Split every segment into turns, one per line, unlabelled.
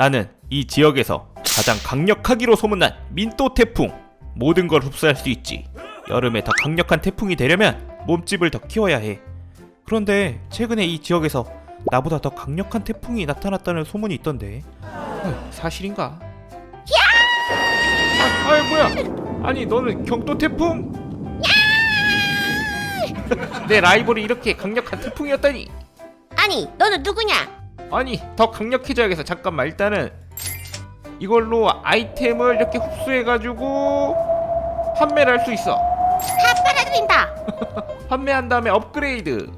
나는 이 지역에서 가장 강력하기로 소문난 민또 태풍. 모든 걸 흡수할 수 있지. 여름에 더 강력한 태풍이 되려면 몸집을 더 키워야 해. 그런데 최근에 이 지역에서 나보다 더 강력한 태풍이 나타났다는 소문이 있던데. 어, 사실인가? 아, 아이 뭐야? 아니 너는 경도 태풍? 내 라이벌이 이렇게 강력한 태풍이었다니.
아니, 너는 누구냐?
아니 더 강력해져야겠어. 잠깐만 일단은 이걸로 아이템을 이렇게 흡수해가지고 판매를 할 수 있어.
다 빨아들인다.
판매한 다음에 업그레이드.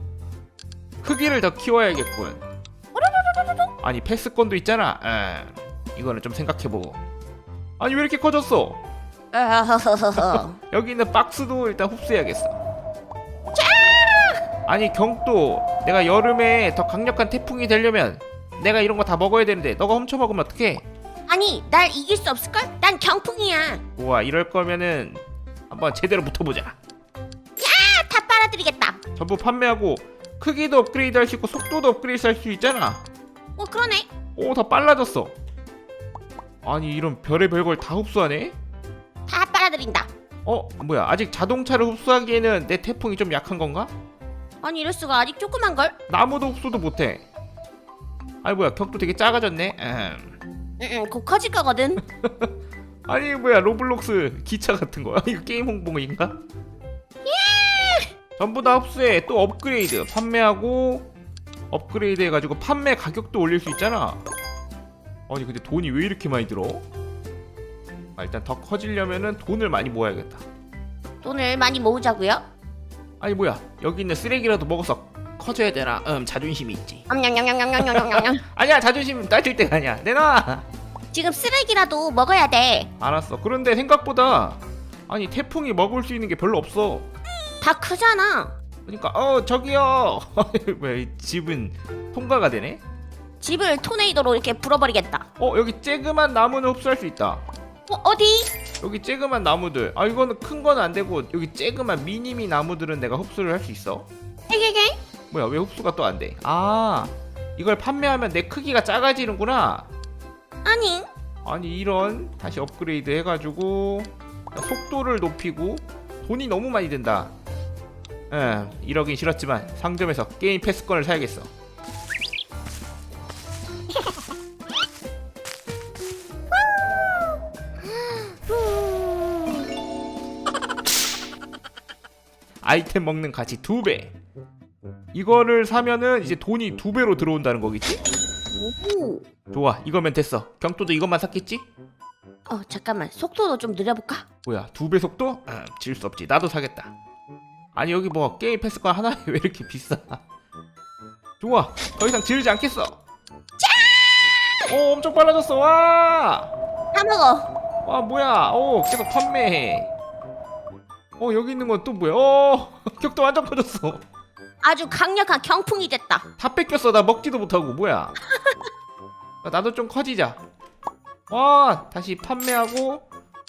크기를 더 키워야겠군. 아니 패스권도 있잖아. 음, 이거는 좀 생각해보고. 아니 왜 이렇게 커졌어. 여기 있는 박스도 일단 흡수해야겠어. 아니 경도 내가 여름에 더 강력한 태풍이 되려면 내가 이런 거 다 먹어야 되는데 너가 훔쳐 먹으면 어떡해
아니, 날 이길 수 없을걸? 난 경풍이야.
우와 이럴 거면은 한번 제대로 붙어보자
아, 다 빨아들이겠다.
전부 판매하고 크기도 업그레이드 할 수 있고 속도도 업그레이드 할 수 있잖아
어, 그러네.
오 다 빨라졌어 아니 이런 별의 별 걸 다 흡수하네
다 빨아들인다.
어 뭐야 아직 자동차를 흡수하기에는 내 태풍이 좀 약한 건가?
아니, 이럴 수가 아직 조그만 걸?
나무도 흡수도 못해 아니 뭐야 격도 되게 작아졌네 음.
응, 응, 곧 커질 거거든.
아니 뭐야 로블록스 기차 같은 거야 이거 게임 홍보인가? 전부 다 흡수해 또 업그레이드 판매하고 업그레이드 해가지고 판매 가격도 올릴 수 있잖아 아니 근데 돈이 왜 이렇게 많이 들어? 아, 일단 더 커지려면은 돈을 많이 모아야겠다
돈을 많이 모으자고요.
아니 뭐야 여기 있는 쓰레기라도 먹어서 커져야 되나? 음 자존심이 있지
냠냠냠냠냠냠냠냠.
아니야 자존심 따질 때가 아니야 내놔
지금 쓰레기라도 먹어야 돼.
알았어 그런데 생각보다 아니 태풍이 먹을 수 있는 게 별로 없어
다 크잖아.
그러니까 어 저기요 왜 집은 통과가 되네?
집을 토네이도로 이렇게 불어버리겠다.
어 여기 쬐그만 나무는 흡수할 수 있다
어, 어디?
여기 쬐그만 나무들. 아 이거는 큰 건 안 되고 여기 쬐그만 미니미 나무들은 내가 흡수를 할 수 있어?
에게게?
뭐야 왜 흡수가 또 안 돼? 아 이걸 판매하면 내 크기가 작아지는구나.
아니,
아니 이런. 다시 업그레이드 해가지고 속도를 높이고 돈이 너무 많이 든다. 에 이러긴 싫었지만 상점에서 게임 패스권을 사야겠어 아이템 먹는 가치 두 배. 이거를 사면은 이제 돈이 두 배로 들어온다는 거겠지?
오.
좋아, 이거면 됐어. 경도도 이것만 샀겠지?
어, 잠깐만. 속도도 좀 늘려볼까?
뭐야, 두배 속도? 아, 질수 없지. 나도 사겠다. 아니 여기 뭐 게임 패스권 하나에 왜 이렇게 비싸? 좋아, 더 이상 지르지 않겠어. 짠! 오, 엄청 빨라졌어. 와,
다 먹어.
와 뭐야? 오, 계속 판매해. 어 여기 있는 건 또 뭐야? 어, 격도 완전 커졌어.
아주 강력한 경풍이 됐다.
다 뺏겼어. 나 먹지도 못하고 뭐야? 나도 좀 커지자. 와 다시 판매하고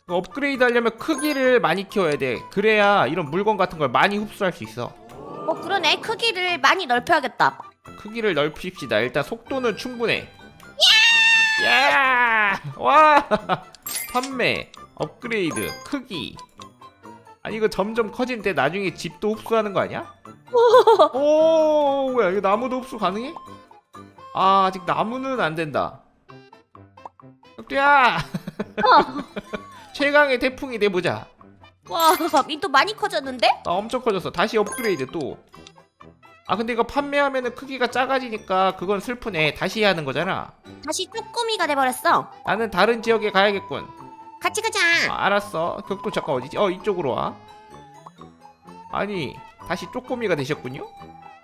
업그레이드 하려면 크기를 많이 키워야 돼. 그래야 이런 물건 같은 걸 많이 흡수할 수 있어.
어, 그러네. 크기를 많이 넓혀야겠다.
크기를 넓힙시다. 일단 속도는 충분해. 야! 와! 판매, 업그레이드, 크기. 아니 이거 점점 커지는데 나중에 집도 흡수하는 거 아니야? 오, 뭐야 이거 나무도 흡수 가능해? 아 아직 나무는 안 된다. 야! 최강의 태풍이 돼보자.
와, 민도 많이 커졌는데?
나 엄청 커졌어. 다시 업그레이드 또. 아 근데 이거 판매하면은 크기가 작아지니까 그건 슬프네. 다시 해야 하는 거잖아.
다시 쪼꼬미가 돼버렸어.
나는 다른 지역에 가야겠군.
같이 가자.
아, 알았어. 격도 잠깐 어디지? 어 이쪽으로 와. 아니 다시 쪼꼬미가 되셨군요.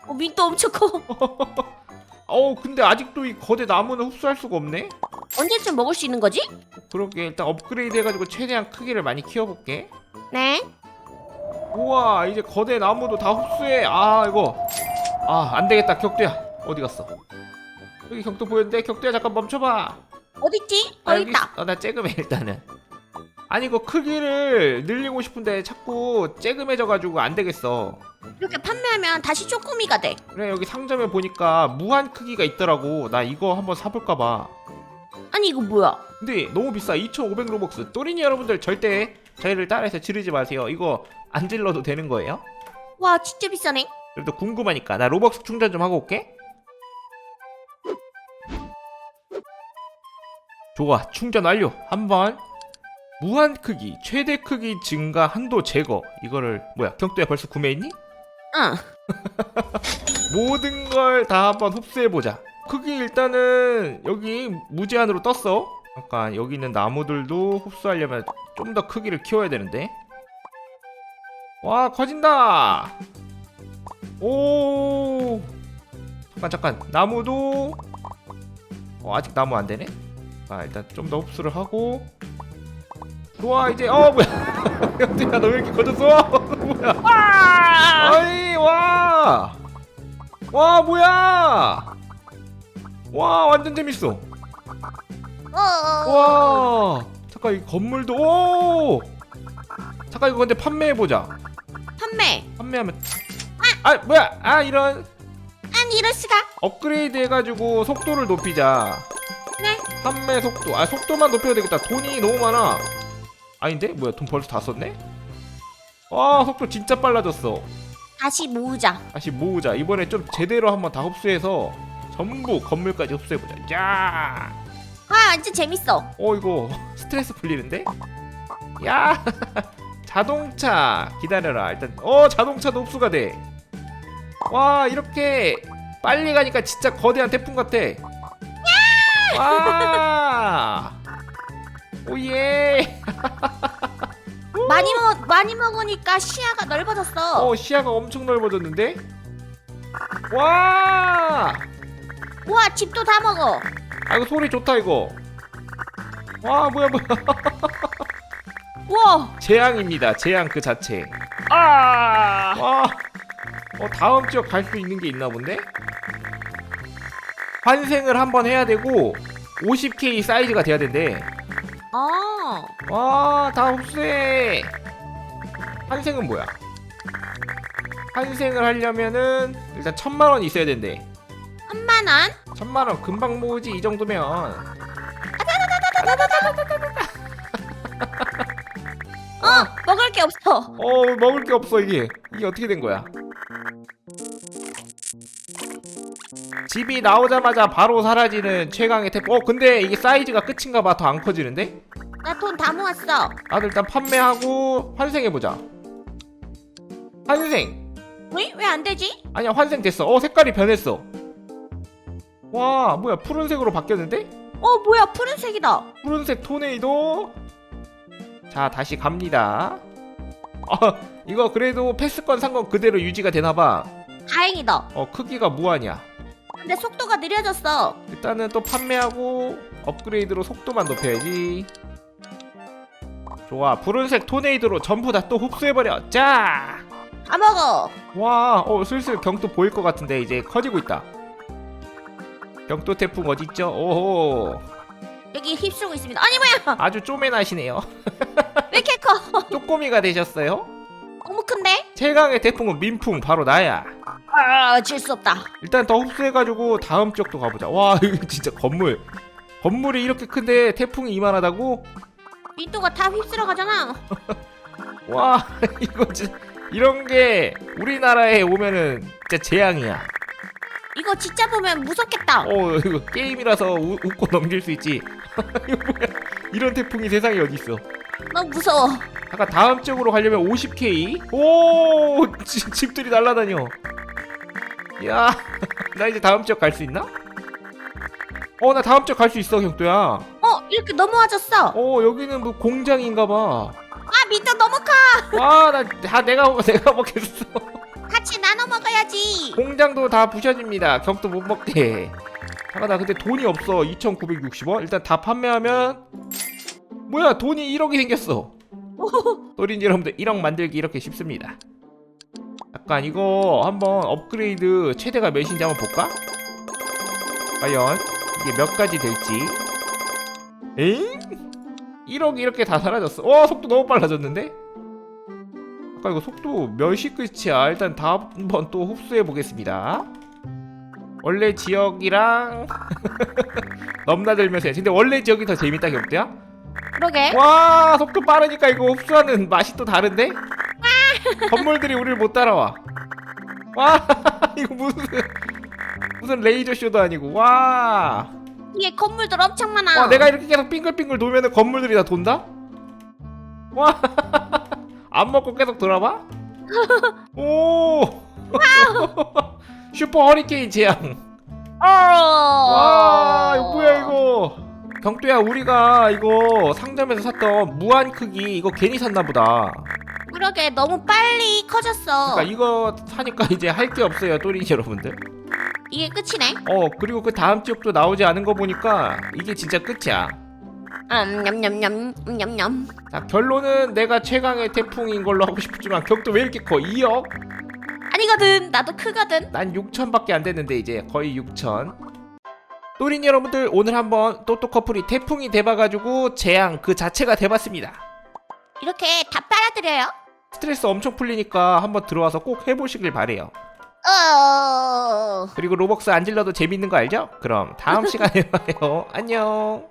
어, 민도 엄청 커.
어 근데 아직도 이 거대 나무는 흡수할 수가 없네.
언제쯤 먹을 수 있는 거지?
그러게 일단 업그레이드 해가지고 최대한 크기를 많이 키워볼게.
네.
우와 이제 거대 나무도 다 흡수해. 아 이거 아 안되겠다 격도야. 어디 갔어? 여기 격도 보였는데 격도야 잠깐 멈춰봐.
어딨지?
아,
어,
여기
있다.
있어. 어, 나 쬐금해 일단은. 아니 이거 크기를 늘리고 싶은데 자꾸 쬐금해져가지고 안 되겠어.
이렇게 판매하면 다시 쪼꼬미가 돼.
그래 여기 상점에 보니까 무한 크기가 있더라고. 나 이거 한번 사볼까봐.
아니 이거 뭐야?
근데 너무 비싸 2,500 로벅스 또린이 여러분들 절대 저희를 따라해서 지르지 마세요 이거 안 질러도 되는 거예요?
와 진짜 비싸네.
그래도 궁금하니까 나 로벅스 충전 좀 하고 올게 좋아 충전 완료 한번 무한 크기 최대 크기 증가 한도 제거. 이거를 뭐야 경도야 벌써 구매했니?
응.
모든 걸 다 한번 흡수해보자. 크기 일단은 여기 무제한으로 떴어. 잠깐 여기 있는 나무들도 흡수하려면 좀 더 크기를 키워야 되는데. 와 커진다! 오! 잠깐 잠깐. 나무도? 어, 아직 나무 안 되네? 아 일단 좀 더 흡수를 하고 좋아 이제 어 뭐야 형태야 너 왜 이렇게 커졌어 뭐야
와.
아이 와! 와 뭐야! 와 완전 재밌어.
어.
와 잠깐 이 건물도 오! 잠깐 이거 근데 판매해 보자.
판매.
판매하면 아 뭐야 아 이런
아니 이럴 수가.
업그레이드 해가지고 속도를 높이자.
네.
판매 속도 아 속도만 높여야 되겠다. 돈이 너무 많아. 아닌데 뭐야 돈 벌써 다 썼네? 와 속도 진짜 빨라졌어.
다시 모으자.
다시 모으자. 이번에 좀 제대로 한번 다 흡수해서 전부 건물까지 흡수해보자. 야!
와 완전 재밌어.
어 이거 스트레스 풀리는데? 야! 자동차 기다려라. 일단 어 자동차도 흡수가 돼. 와 이렇게 빨리 가니까 진짜 거대한 태풍 같아. 와! 오예!
많이 먹 많이 먹으니까 시야가 넓어졌어.
어 시야가 엄청 넓어졌는데? 와!
와 집도 다 먹어.
아 이거 소리 좋다 이거. 와 뭐야 뭐야
와.
재앙입니다 재앙 그 자체.
아.
와, 어 다음 지역 갈 수 있는 게 있나 본데? 환생을 한번 해야 되고 50k 사이즈가 돼야 된대.
어.
와, 다 흡수해. 환생은 뭐야? 환생을 하려면은 일단 천만 원 있어야 된대.
한만 원.
천만 원 금방 모으지 이 정도면.
어 먹을 게 없어.
어 먹을 게 없어 이게 이게 어떻게 된 거야? 집이 나오자마자 바로 사라지는 최강의 태풍. 어 근데 이게 사이즈가 끝인가 봐. 더 안 커지는데?
나 돈 다 모았어.
나도 일단 판매하고 환생해 보자. 환생.
왜? 왜 안 되지?
아니야 환생 됐어. 어 색깔이 변했어. 와 뭐야 푸른색으로 바뀌었는데?
어 뭐야 푸른색이다.
푸른색 토네이도. 자 다시 갑니다. 어 이거 그래도 패스권 산 건 그대로 유지가 되나 봐.
다행이다.
어 크기가 무한이야.
근데 속도가 느려졌어.
일단은 또 판매하고 업그레이드로 속도만 높여야지. 좋아 푸른색 토네이도로 전부 다 또 흡수해버려. 자.
다 먹어.
와, 어 슬슬 경도 보일 것 같은데 이제 커지고 있다. 경도 태풍 어디 있죠? 오호,
여기 휩쓸고 있습니다. 아니 뭐야?
아주 쪼매나시네요.
왜 이렇게 커?
쪼꼬미가 되셨어요?
너무 큰데?
최강의 태풍은 민풍 바로 나야.
아 질 수 없다.
일단 더 흡수해가지고 다음 지역도 가보자. 와, 이거 진짜 건물. 건물이 이렇게 큰데 태풍이 이만하다고?
민또가 다 휩쓸어 가잖아.
와, 이거 진짜 이런 게 우리나라에 오면은 진짜 재앙이야.
이거 진짜 보면 무섭겠다.
어, 이거 게임이라서 우- 웃고 넘길 수 있지. 이거 뭐야? 이런 태풍이 세상에 어디 있어?
너무 무서워.
아까 다음 지역으로 가려면 50k. 오, 지- 집들이 날아다녀. 야, 나 이제 다음 지역 갈 수 있나? 어, 나 다음 지역 갈 수 있어, 경도야.
어 이렇게 넘어와졌어.
어, 여기는 뭐 공장인가 봐.
아 민또 너무 커.
와, 나 다 내가 먹- 내가 먹겠어.
같이 나눠 먹어야지.
공장도 다 부셔집니다. 경도 못 먹게. 잠깐 나 근데 돈이 없어. 2,960원. 일단 다 판매하면 뭐야? 돈이 1억이 생겼어. 또린지 여러분들 1억 만들기 이렇게 쉽습니다. 잠깐 이거 한번 업그레이드 최대가 몇인지 한번 볼까? 과연 이게 몇 가지 될지. 에잉? 1억이 이렇게 다 사라졌어. 와 속도 너무 빨라졌는데? 아까 이거 속도 몇이 끝이야? 일단 다 한번 또 흡수해 보겠습니다. 원래 지역이랑 넘나들면서 해. 근데 원래 지역이 더 재밌다 경두야?
그러게.
와 속도 빠르니까 이거 흡수하는 맛이 또 다른데? 건물들이 우리를 못 따라와 와 이거 무슨 무슨 레이저 쇼도 아니고 와,
뒤에 건물들 엄청 많아.
와 내가 이렇게 계속 빙글빙글 돌면은 건물들이 다 돈다? 와 안 먹고 계속 돌아봐? 오 슈퍼 허리케인 재앙
어.
와 이거 뭐야 이거 경두야 우리가 이거 상점에서 샀던 무한 크기 이거 괜히 샀나 보다
그러게 너무 빨리 커졌어.
그러니까 이거 사니까 이제 할 게 없어요 또린 여러분들
이게 끝이네.
어 그리고 그 다음 지역도 나오지 않은 거 보니까 이게 진짜 끝이야
음, 냠냠냠, 음, 냠냠.
자 결론은 내가 최강의 태풍인 걸로 하고 싶지만 격도 왜 이렇게 커 2억?
아니거든. 나도 크거든.
난 6천밖에 안 됐는데 이제 거의 6천 또린 여러분들 오늘 한번 또또 커플이 태풍이 돼봐가지고 재앙 그 자체가 돼봤습니다
이렇게 다 빨아들여요.
스트레스 엄청 풀리니까 한번 들어와서 꼭 해보시길 바래요
어.
그리고 로벅스 안 질러도 재밌는 거 알죠? 그럼 다음 시간에 봐요 안녕